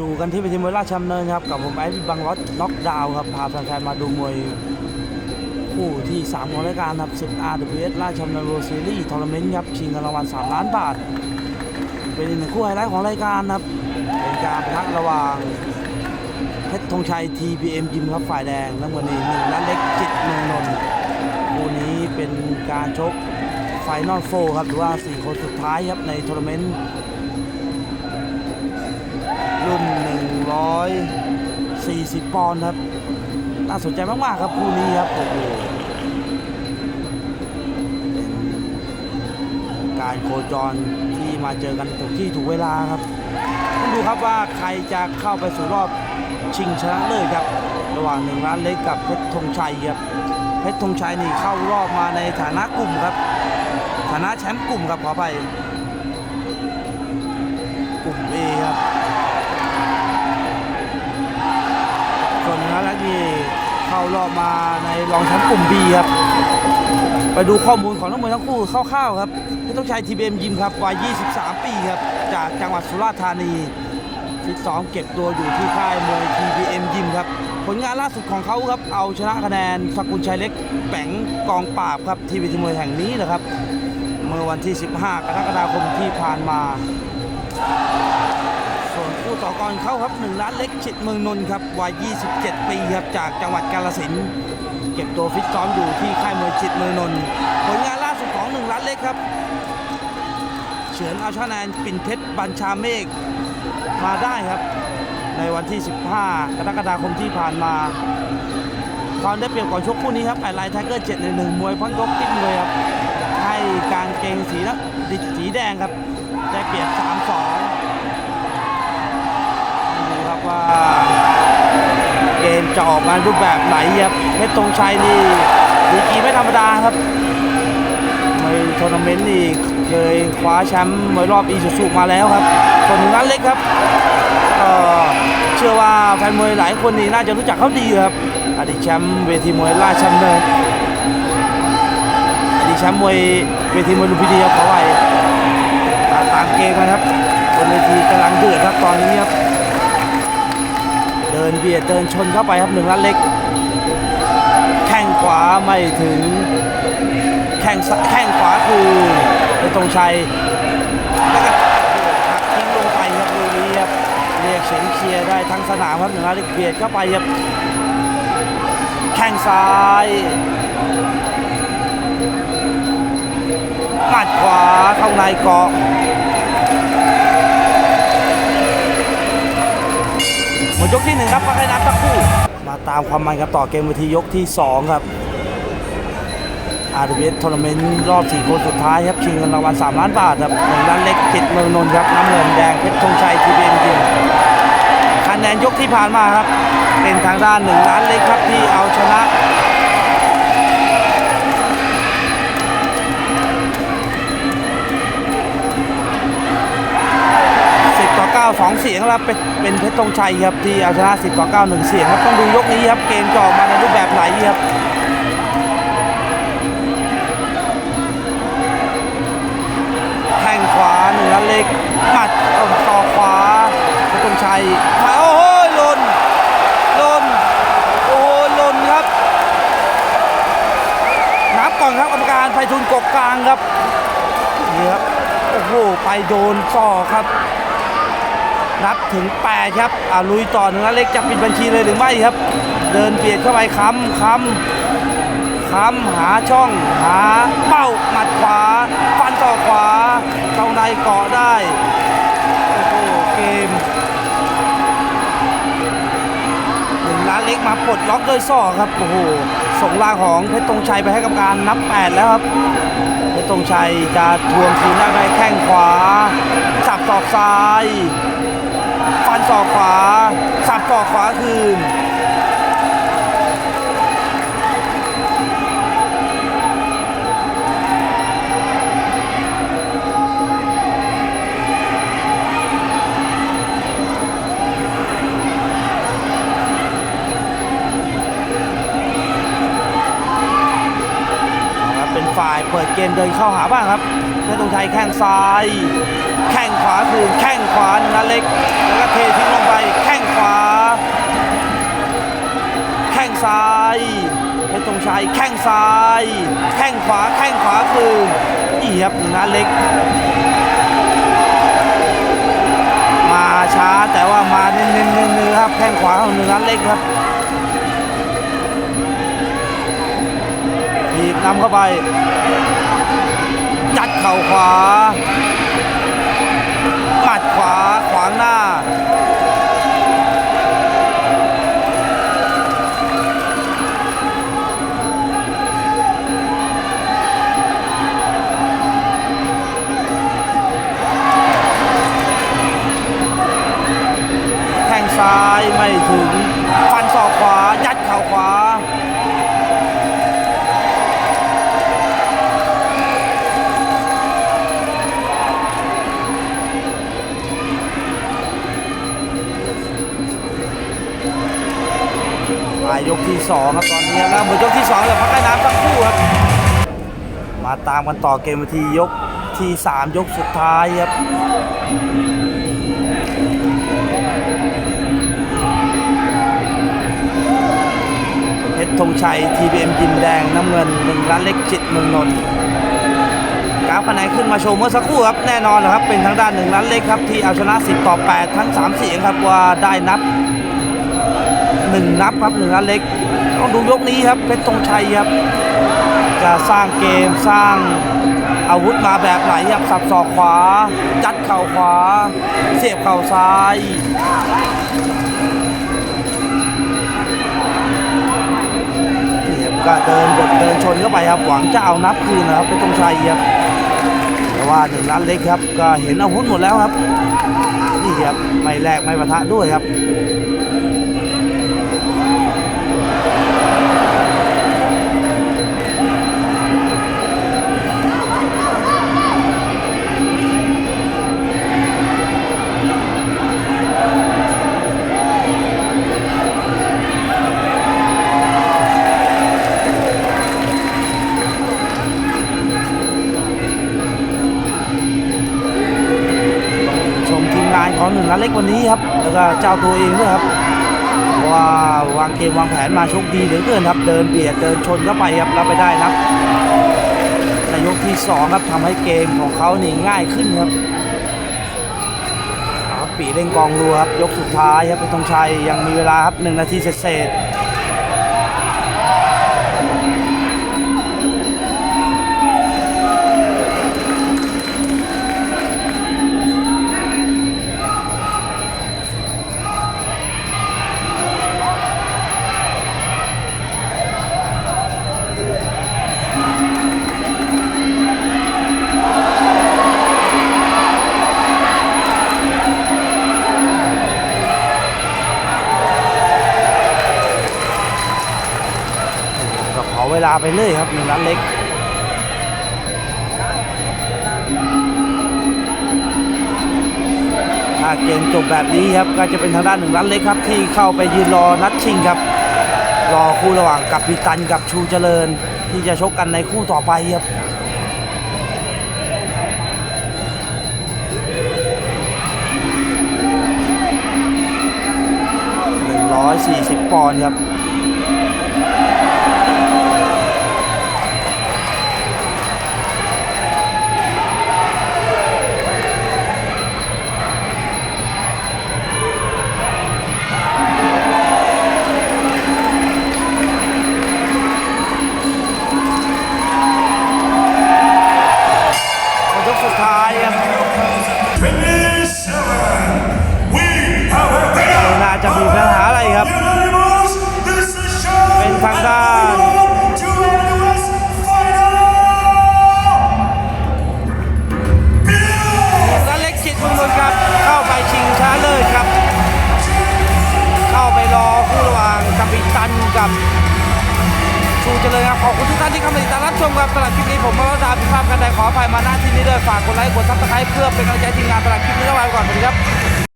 อยู่กันที่เวทีมวยราชดำเนินครับกับผมไอ้บังรถน็อกดาวครับพาแฟนๆมาดูมวยคู่ที่3ของรายการครับศึก RWS ราชดำเนินโรซีรีส์ทัวร์นาเมนต์ครับชิงเงินรางวัล3ล้านบาท เป็นอีกหนึ่งคู่ไฮไลท์ของรายการครับเป็นการประทะระหว่างเพชรธงชัย TPM ยิมครับฝ่ายแดงน้ำเงินนี่หนึ่งล้านเล็กจิตเมืองนนท์คู่นี้เป็นการชกไฟนอลโฟครับหรือว่า4คนสุดท้ายครับในทัวร์นาเมนต์ รุ่น 140 ปอนด์ครับ น่าสนใจมาก ๆ ครับคู่นี้ครับโอ้โหการโคจรที่มาเจอกันถูกที่ถูกเวลาครับต้องดูครับว่าใครจะเข้าไปสู่รอบชิงชนะเลิศครับ ระหว่างหนึ่งล้านเล็กกับเพชรธงชัยครับเพชรธงชัยนี่เข้ารอบมาในฐานะกลุ่มครับ ฐานะแชมป์กลุ่มครับขอไปกลุ่ม A ครับ ส่วนนั้นแล้วนี่เข้ารอบมาในรองแชมป์กลุ่ม B ครับ ไปดูข้อมูลของนักมวยทั้งคู่คร่าวๆครับพี่ต้องชัยทีเบมยิมครับวัย 23 ปีครับ จากจังหวัดสุราษฎร์ธานีฟิตซ้อมเก็บตัวอยู่ที่ค่ายมวย TBM ยิมครับ ผลงานล่าสุดของเขาครับ เอาชนะคะแนนสกุลชัยเล็กแป๋งกองปราบครับที่เวทีมวยแห่งนี้นะครับ เมื่อวันที่ 15 กรกฎาคมที่ผ่านมา สอกรเขาครับหนึ่งล้านเล็กชิดเมืองนนท์ครับวัย 27 ปีครับจากจังหวัดกาฬสินธุ์เก็บตัวฟิตซ้อมอยู่ที่ค่ายมวยจิตเมืองนนท์ผลงานล่าสุดของหนึ่งล้านเล็กครับเฉือนเอาชนะปิ่นเพชรบัญชาเมฆมาได้ครับ ในวันที่ 15 กรกฎาคมที่ผ่านมาความได้เปรียบก่อนชกคู่นี้ครับไอไลน์ไทเกอร์7ในหนึ่งมวยพันยกติ๊กมวยครับให้การเกงสีนะสีแดงครับ ได้เปรียบ3-2 ครับว่า เกมจะออกมารูปแบบไหนครับเพชรธงชัยนี่ดีกีไม่ธรรมดาครับในทัวร์นาเมนต์นี่เคยคว้าแชมป์มวยรอบอีซูซูมาแล้วครับ ส่วนนั้นเล็กครับเอ่อเชื่อว่าแฟนมวยหลายคนนี่น่าจะรู้จักเขาดีครับอดีตแชมป์เวทีมวยราชดำเนินอดีตแชมป์มวยเวทีมวยลุมพินีครับขอไว้ตามเกมนะครับบนเวทีกำลังเดือดครับตอนนี้ครับ เบียดเดินชนเข้าไปครับหนึ่งล้านเล็ก แข้งขวาไม่ถึง แข้งซ้ายแข้งขวาคือเป็นตรงชัยแล้วก็หักทิ้งลงไปครับลูกนี้ครับเรียกเสียงเชียร์ได้ทั้งสนามครับหนึ่งล้านเล็กเบียดเข้าไปครับแข้งซ้ายหมัดขวาเข้าในเกาะ หมดยกที่หนึ่งครับพักให้น้ำสักคู่ มาตามความมันกันต่อเกมเวทียกที่2ครับอาร์ตเวสทัวร์นาเมนต์รอบ4คนสุดท้ายครับชิงเงินรางวัล3ล้านบาทครับหนึ่งล้านเล็กจิตเมืองนนท์ครับน้ำเงินแดงเพชรธงชัยทีเอ็มยิงคะแนนยกที่ผ่านมาครับ เป็นทางด้านหนึ่งล้านเล็กครับที่เอาชนะ สองเสียงแล้วเป็นเป็นเพชรธงชัยครับที่เอาชนะสิบต่อเก้าหนึ่งเสียงครับต้องดูยกนี้ครับเกมจะออกมาในรูปแบบไหนครับแข้งขวาหนึ่งนัดเล็กหมัดต่อขวาเพชรธงชัยมาโอ้โหหล่นหล่นโอ้โหหล่นครับนับก่อนครับกรรมการไพฑูรย์กกกลางครับนี่ครับโอ้โหไปโดนศอครับ นับถึง 8 ครับอ่าลุยต่อหนึ่งนัดเล็กจะปิดบัญชีเลยหรือไม่ครับ เดินเบียดเข้าไปค้ำค้ำค้ำหาช่องหาเป้าหมัดขวาฟันต่อขวาเข้าในเกาะได้โอ้โหเกมหนึ่งล้านเล็กมาปลดล็อกด้วยศอกครับโอ้โหส่งลางของเพชรตรงชัยไปให้กรรมการนับ 8 แล้วครับเพชรตรงชัยจะทวงคืนได้ไหมแข้งขวาสับศอกซ้าย ฟันศอกขวา สับศอกขวาคืน ฝ่ายเปิดเกมเดินเข้าหาบ้างครับเพชรธงชัยแข้งซ้าย แข้งขวาคืนแข้งขวาหนึ่เล็ก แล้วก็เททิ้งลงไปแข้งขวา แข้งซ้ายเพชรธงชัยแข้งซ้าย แข้งขวาแข้งขวาคืนอีย็บหนึ่เล็ก มาช้าแต่ว่ามาเน้นๆๆครับแข้งขวาของหนึ่เล็กครับ นำเข้าไปยัดเข่าขวา หมัดขวาขวางหน้า แข้งซ้ายไม่ถึง ฟันศอก ยกที่สองครับตอนนี้แล้วหมดยกที่สองแล้วพักให้น้ำสักครู่ครับ มาตามกันต่อเกมทียกที่สามยกสุดท้ายครับเพชรธงชัย TBM ยิมแดงน้ำเงินหนึ่งล้านเล็กจิตเมืองนนท์กราฟคะแนนขึ้นมาโชว์เมื่อสักครู่ครับแน่นอนนะครับเป็นทางด้านหนึ่งล้านเล็กครับที่เอาชนะ 10 ต่อ 8 ทั้ง 3 เสียงครับว่าได้นับ 1นับครับหนึ่งล้านเล็กต้องดูยกนี้ครับเพชรธงชัยครับ จะสร้างเกมสร้างอาวุธมาแบบไหนครับสับศอกขวา จัดเข่าขวา เสียบเข่าซ้ายนี่ครับก็เดินบดเดินชนเข้าไปครับหวังจะเอานับคืนนะครับเพชรธงชัยครับแต่ว่าหนึ่งล้านเล็กครับก็เห็นอาวุธหมดแล้วครับนี่ครับไม่แลกไม่ปะทะด้วยครับ เล็กวันนี้ครับแล้วก็เจ้าตัวเองด้วยครับว่าวางเกมวางแผนมาโชคดีเหลือเกินครับเดินเบียดเดินชนเข้าไปครับรับไปได้นับในยกที่สองครับทำให้เกมของเขานี่ง่ายขึ้นครับเอาครับปีเร่งกองรัวครับยกสุดท้ายครับเป็นธงชัยยังมีเวลาครับหนึ่งนาทีเศษาไปเรื่อยครับหนึ่งล้านเล็กถ้าเกมจบแบบนี้ครับก็จะเป็นทางด้านหนึ่งล้านเล็กครับ ที่เข้าไปยืนรอนัดชิงครับ รอคู่ระหว่างกับปิตันกับชูเจริญ ที่จะชกกันในคู่ต่อไปครับ140ปอนด์ครับ ชูเจริญครับขอบคุณทุกท่านที่เข้ามาติดตามรับชมครับสำหรับคลิปนี้ผมมาดาพิภาพกันได้ขออภัยมาหน้าที่นี้ด้วยฝากกดไลค์กดซับสไครต์เพื่อเป็นกำลังใจทีมงานสำหรับคลิปนี้ต้องลาไปก่อนสวัสดีครับ